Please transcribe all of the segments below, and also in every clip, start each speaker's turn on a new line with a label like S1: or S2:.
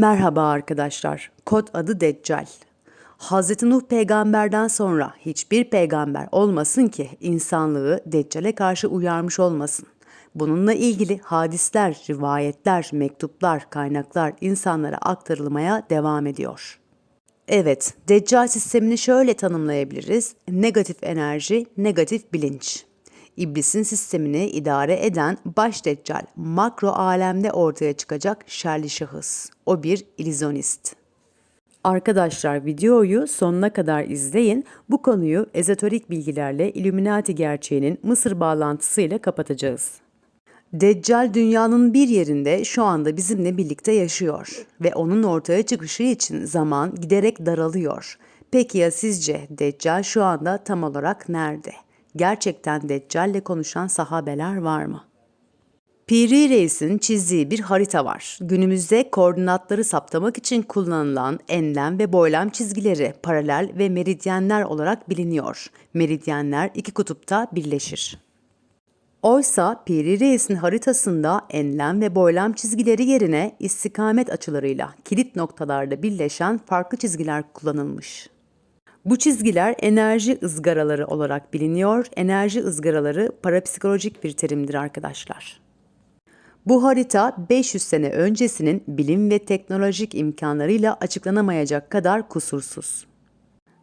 S1: Merhaba arkadaşlar. Kod adı Deccal. Hz. Nuh peygamberden sonra hiçbir peygamber olmasın ki insanlığı Deccal'e karşı uyarmış olmasın. Bununla ilgili hadisler, rivayetler, mektuplar, kaynaklar insanlara aktarılmaya devam ediyor. Evet, Deccal sistemini şöyle tanımlayabiliriz. Negatif enerji, negatif bilinç. İblisin sistemini idare eden baş deccal, makro alemde ortaya çıkacak şerli şahıs. O bir illüzyonist. Arkadaşlar videoyu sonuna kadar izleyin. Bu konuyu ezoterik bilgilerle Illuminati gerçeğinin Mısır bağlantısıyla kapatacağız. Deccal dünyanın bir yerinde şu anda bizimle birlikte yaşıyor ve onun ortaya çıkışı için zaman giderek daralıyor. Peki ya sizce Deccal şu anda tam olarak nerede? Gerçekten Deccal'le konuşan sahabeler var mı? Piri Reis'in çizdiği bir harita var. Günümüzde koordinatları saptamak için kullanılan enlem ve boylam çizgileri paralel ve meridyenler olarak biliniyor. Meridyenler iki kutupta birleşir. Oysa Piri Reis'in haritasında enlem ve boylam çizgileri yerine istikamet açılarıyla kilit noktalarda birleşen farklı çizgiler kullanılmış. Bu çizgiler enerji ızgaraları olarak biliniyor. Enerji ızgaraları parapsikolojik bir terimdir arkadaşlar. Bu harita 500 sene öncesinin bilim ve teknolojik imkanlarıyla açıklanamayacak kadar kusursuz.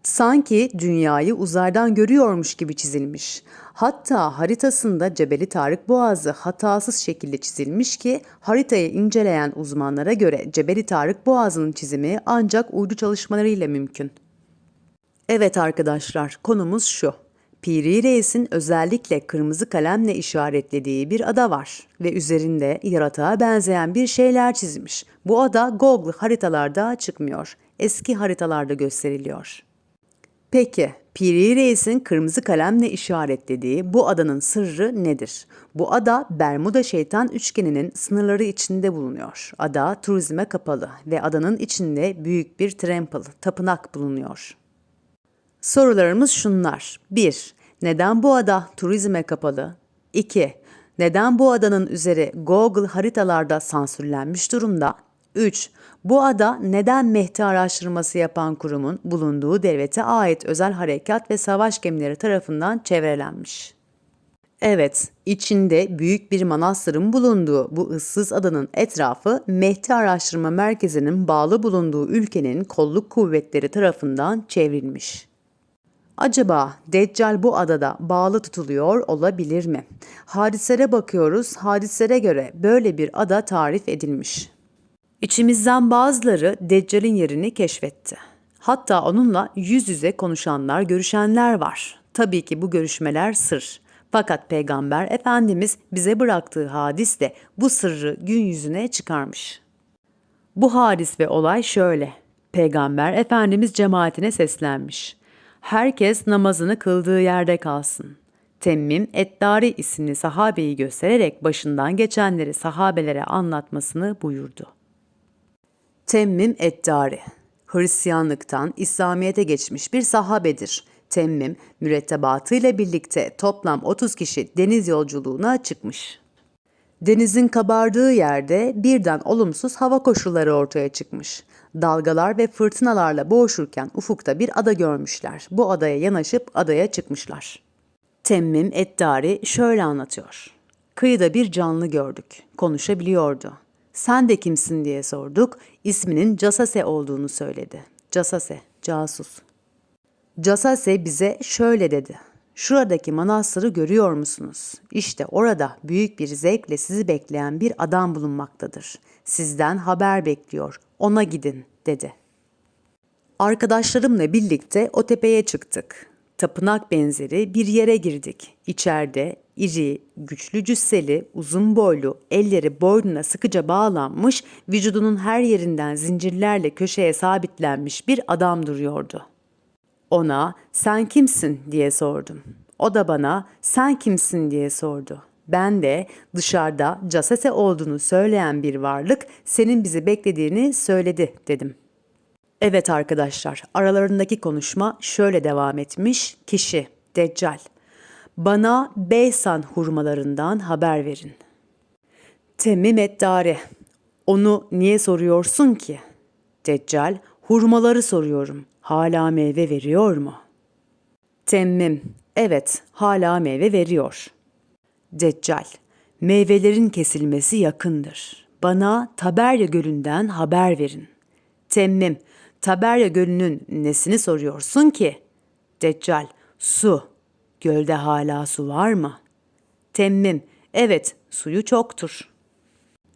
S1: Sanki dünyayı uzaydan görüyormuş gibi çizilmiş. Hatta haritasında Cebeli Tarık Boğazı hatasız şekilde çizilmiş ki haritayı inceleyen uzmanlara göre Cebeli Tarık Boğazı'nın çizimi ancak uydu çalışmalarıyla mümkün. Evet arkadaşlar, konumuz şu. Piri Reis'in özellikle kırmızı kalemle işaretlediği bir ada var ve üzerinde yaratığa benzeyen bir şeyler çizmiş. Bu ada Google haritalarda çıkmıyor. Eski haritalarda gösteriliyor. Peki, Piri Reis'in kırmızı kalemle işaretlediği bu adanın sırrı nedir? Bu ada Bermuda Şeytan Üçgeni'nin sınırları içinde bulunuyor. Ada turizme kapalı ve adanın içinde büyük bir temple, tapınak bulunuyor. Sorularımız şunlar. 1. Neden bu ada turizme kapalı? 2. Neden bu adanın üzeri Google haritalarda sansürlenmiş durumda? 3. Bu ada neden Mehdi araştırması yapan kurumun bulunduğu devlete ait özel harekat ve savaş gemileri tarafından çevrelenmiş? Evet, içinde büyük bir manastırın bulunduğu bu ıssız adanın etrafı Mehdi Araştırma Merkezi'nin bağlı bulunduğu ülkenin kolluk kuvvetleri tarafından çevrilmiş. Acaba Deccal bu adada bağlı tutuluyor olabilir mi? Hadislere bakıyoruz. Hadislere göre böyle bir ada tarif edilmiş. İçimizden bazıları Deccal'in yerini keşfetti. Hatta onunla yüz yüze konuşanlar, görüşenler var. Tabii ki bu görüşmeler sır. Fakat Peygamber Efendimiz bize bıraktığı hadis de bu sırrı gün yüzüne çıkarmış. Bu hadis ve olay şöyle. Peygamber Efendimiz cemaatine seslenmiş herkes namazını kıldığı yerde kalsın. Temmim Eddari isimli sahabeyi göstererek başından geçenleri sahabelere anlatmasını buyurdu. Temmim Eddari Hristiyanlıktan İslamiyet'e geçmiş bir sahabedir. Temmim mürettebatıyla birlikte toplam 30 kişi deniz yolculuğuna çıkmış. Denizin kabardığı yerde birden olumsuz hava koşulları ortaya çıkmış. Dalgalar ve fırtınalarla boğuşurken ufukta bir ada görmüşler. Bu adaya yanaşıp adaya çıkmışlar. Temmim Eddari şöyle anlatıyor. Kıyıda bir canlı gördük. Konuşabiliyordu. Sen de kimsin diye sorduk. İsminin Casase olduğunu söyledi. Casase, casus. Casase bize şöyle dedi. Şuradaki manastırı görüyor musunuz? İşte orada büyük bir zevkle sizi bekleyen bir adam bulunmaktadır. Sizden haber bekliyor. Ona gidin." dedi. Arkadaşlarımla birlikte o tepeye çıktık. Tapınak benzeri bir yere girdik. İçeride iri, güçlü cüsseli, uzun boylu, elleri boynuna sıkıca bağlanmış, vücudunun her yerinden zincirlerle köşeye sabitlenmiş bir adam duruyordu.'' Ona sen kimsin diye sordum. O da bana sen kimsin diye sordu. Ben de dışarıda casese olduğunu söyleyen bir varlık senin bizi beklediğini söyledi dedim. Evet arkadaşlar aralarındaki konuşma şöyle devam etmiş. Kişi Deccal. Bana Beysan hurmalarından haber verin. Temmim Eddare Onu niye soruyorsun ki? Deccal, hurmaları soruyorum. Hala meyve veriyor mu? Temmim, evet, hala meyve veriyor. Deccal, meyvelerin kesilmesi yakındır. Bana Taberya Gölü'nden haber verin. Temmim, Taberya Gölü'nün nesini soruyorsun ki? Deccal, su. Gölde hala su var mı? Temmim, evet, suyu çoktur.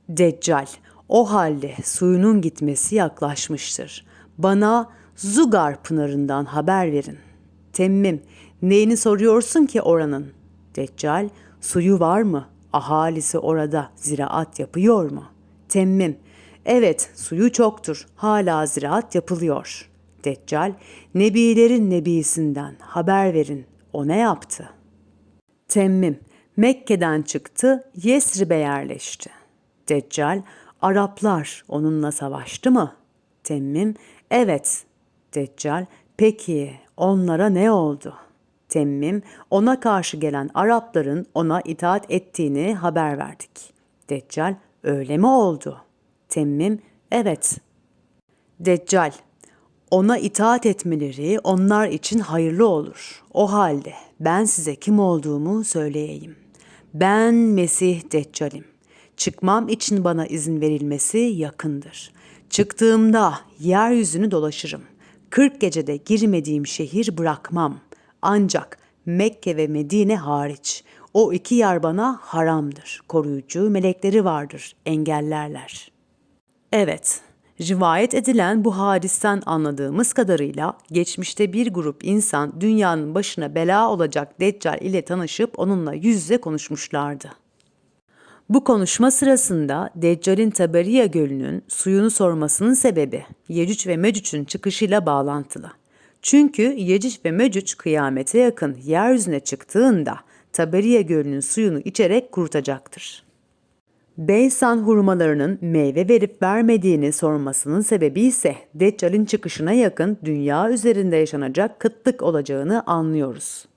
S1: Deccal, o halde suyunun gitmesi yaklaşmıştır. Bana Zugar Pınarı'ndan haber verin. Temmim, neyini soruyorsun ki oranın? Deccal, suyu var mı? Ahalisi orada ziraat yapıyor mu? Temmim, evet suyu çoktur, hala ziraat yapılıyor. Deccal, Nebilerin Nebisinden haber verin, o ne yaptı? Temmim, Mekke'den çıktı, Yesrib'e yerleşti. Deccal, Araplar onunla savaştı mı? Temmim, evet. Deccal, peki onlara ne oldu? Temmim, ona karşı gelen Arapların ona itaat ettiğini haber verdik. Deccal, öyle mi oldu? Temmim, evet. Deccal, ona itaat etmeleri onlar için hayırlı olur. O halde ben size kim olduğumu söyleyeyim. Ben Mesih Deccal'im. Çıkmam için bana izin verilmesi yakındır. Çıktığımda yeryüzünü dolaşırım. Kırk gecede girmediğim şehir bırakmam. Ancak Mekke ve Medine hariç o iki yer bana haramdır. Koruyucu melekleri vardır, engellerler. Evet, rivayet edilen bu hadisten anladığımız kadarıyla geçmişte bir grup insan dünyanın başına bela olacak Deccal ile tanışıp onunla yüz yüze konuşmuşlardı. Bu konuşma sırasında Deccal'in Taberiya Gölü'nün suyunu sormasının sebebi Yecüc ve Mecüc'ün çıkışıyla bağlantılı. Çünkü Yecüc ve Mecüc kıyamete yakın yeryüzüne çıktığında Taberiya Gölü'nün suyunu içerek kurutacaktır. Beysan hurmalarının meyve verip vermediğini sormasının sebebi ise Deccal'in çıkışına yakın dünya üzerinde yaşanacak kıtlık olacağını anlıyoruz.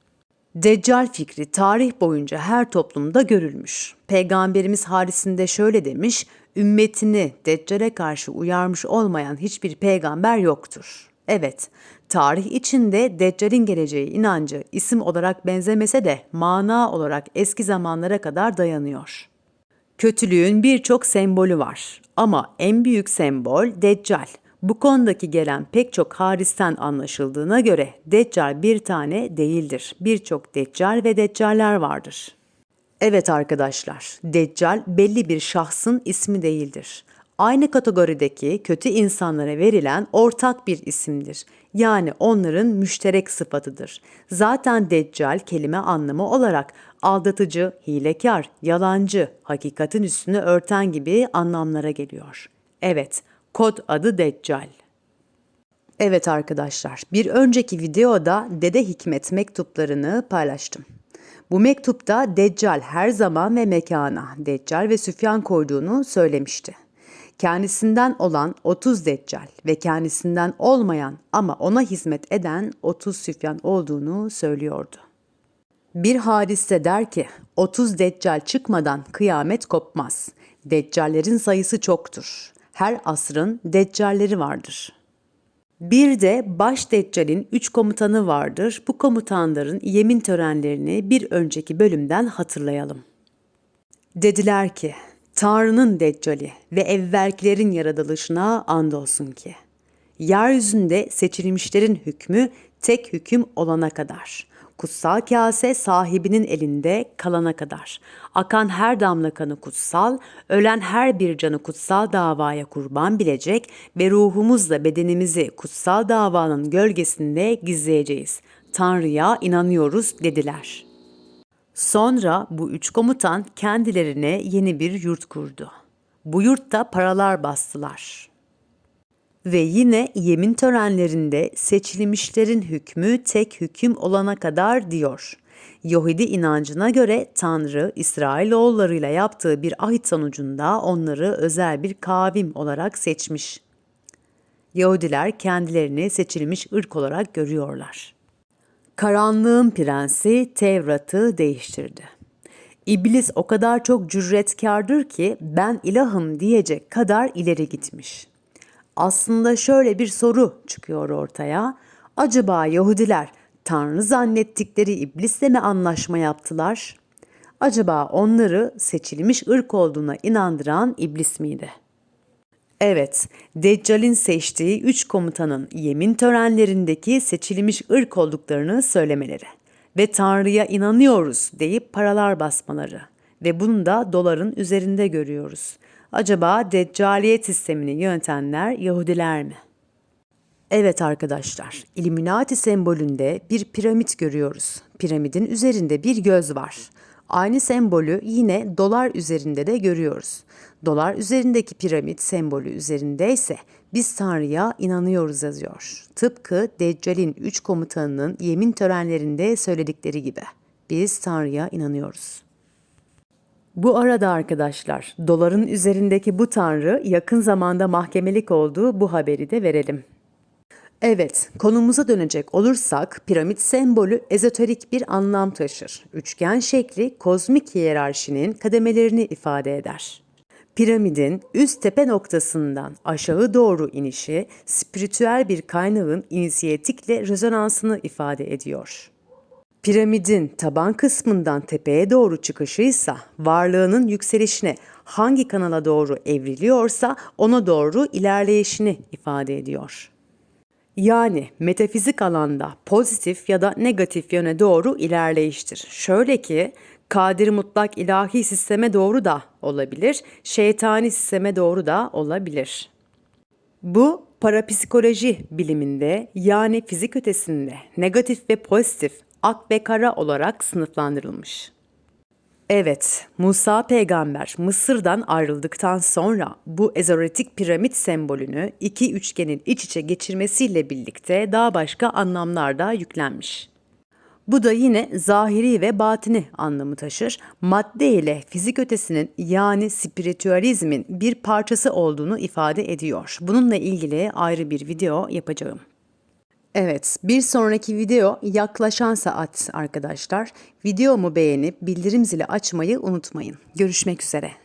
S1: Deccal fikri tarih boyunca her toplumda görülmüş. Peygamberimiz harisinde şöyle demiş, ümmetini Deccal'e karşı uyarmış olmayan hiçbir peygamber yoktur. Evet, tarih içinde Deccal'in geleceği inancı isim olarak benzemese de mana olarak eski zamanlara kadar dayanıyor. Kötülüğün birçok sembolü var ama en büyük sembol Deccal. Bu konudaki gelen pek çok haristen anlaşıldığına göre Deccal bir tane değildir. Birçok Deccal ve Deccaller vardır. Evet arkadaşlar, Deccal belli bir şahsın ismi değildir. Aynı kategorideki kötü insanlara verilen ortak bir isimdir. Yani onların müşterek sıfatıdır. Zaten Deccal kelime anlamı olarak aldatıcı, hilekar, yalancı, hakikatin üstünü örten gibi anlamlara geliyor. Evet, kod adı Deccal. Evet arkadaşlar, bir önceki videoda Dede Hikmet mektuplarını paylaştım. Bu mektupta Deccal her zaman ve mekana Deccal ve Süfyan koyduğunu söylemişti. Kendisinden olan 30 Deccal ve kendisinden olmayan ama ona hizmet eden 30 Süfyan olduğunu söylüyordu. Bir hadiste der ki 30 Deccal çıkmadan kıyamet kopmaz. Deccallerin sayısı çoktur. Her asrın Deccalleri vardır. Bir de baş Deccal'in üç komutanı vardır. Bu komutanların yemin törenlerini bir önceki bölümden hatırlayalım. Dediler ki, Tanrı'nın Deccali ve evvelkilerin yaratılışına andolsun ki, yeryüzünde seçilmişlerin hükmü tek hüküm olana kadar, kutsal kase sahibinin elinde kalana kadar, akan her damla kanı kutsal, ölen her bir canı kutsal davaya kurban bilecek ve ruhumuzla bedenimizi kutsal davanın gölgesinde gizleyeceğiz. Tanrı'ya inanıyoruz dediler.'' Sonra bu üç komutan kendilerine yeni bir yurt kurdu. Bu yurtta paralar bastılar. Ve yine yemin törenlerinde seçilmişlerin hükmü tek hüküm olana kadar diyor. Yahudi inancına göre Tanrı İsrailoğullarıyla yaptığı bir ahit sonucunda onları özel bir kavim olarak seçmiş. Yahudiler kendilerini seçilmiş ırk olarak görüyorlar. Karanlığın prensi Tevrat'ı değiştirdi. İblis o kadar çok cüretkardır ki ben ilahım diyecek kadar ileri gitmiş. Aslında şöyle bir soru çıkıyor ortaya. Acaba Yahudiler Tanrı zannettikleri iblisle mi anlaşma yaptılar? Acaba onları seçilmiş ırk olduğuna inandıran iblis miydi? Evet, Deccal'in seçtiği üç komutanın yemin törenlerindeki seçilmiş ırk olduklarını söylemeleri ve Tanrı'ya inanıyoruz deyip paralar basmaları ve bunu da doların üzerinde görüyoruz. Acaba Deccaliyet sistemini yönetenler Yahudiler mi? Evet arkadaşlar, Illuminati sembolünde bir piramit görüyoruz. Piramidin üzerinde bir göz var. Aynı sembolü yine dolar üzerinde de görüyoruz. Dolar üzerindeki piramit sembolü üzerinde ise biz Tanrı'ya inanıyoruz yazıyor. Tıpkı Deccal'in üç komutanının yemin törenlerinde söyledikleri gibi. Biz Tanrı'ya inanıyoruz. Bu arada arkadaşlar, doların üzerindeki bu tanrı yakın zamanda mahkemelik olduğu bu haberi de verelim. Evet, konumuza dönecek olursak piramit sembolü ezoterik bir anlam taşır. Üçgen şekli kozmik hiyerarşinin kademelerini ifade eder. Piramidin üst tepe noktasından aşağı doğru inişi spiritüel bir kaynağın inisiyatikle rezonansını ifade ediyor. Piramidin taban kısmından tepeye doğru çıkışıysa varlığının yükselişine hangi kanala doğru evriliyorsa ona doğru ilerleyişini ifade ediyor. Yani metafizik alanda pozitif ya da negatif yöne doğru ilerleyiştir. Şöyle ki kadir mutlak ilahi sisteme doğru da olabilir, şeytani sisteme doğru da olabilir. Bu parapsikoloji biliminde yani fizik ötesinde negatif ve pozitif, ak ve kara olarak sınıflandırılmış. Evet, Musa peygamber Mısır'dan ayrıldıktan sonra bu ezoretik piramit sembolünü iki üçgenin iç içe geçirmesiyle birlikte daha başka anlamlar da yüklenmiş. Bu da yine zahiri ve batini anlamı taşır. Madde ile fizik ötesinin yani spiritüalizmin bir parçası olduğunu ifade ediyor. Bununla ilgili ayrı bir video yapacağım. Evet, bir sonraki video yaklaşan saat arkadaşlar. Videomu beğenip bildirim zili açmayı unutmayın. Görüşmek üzere.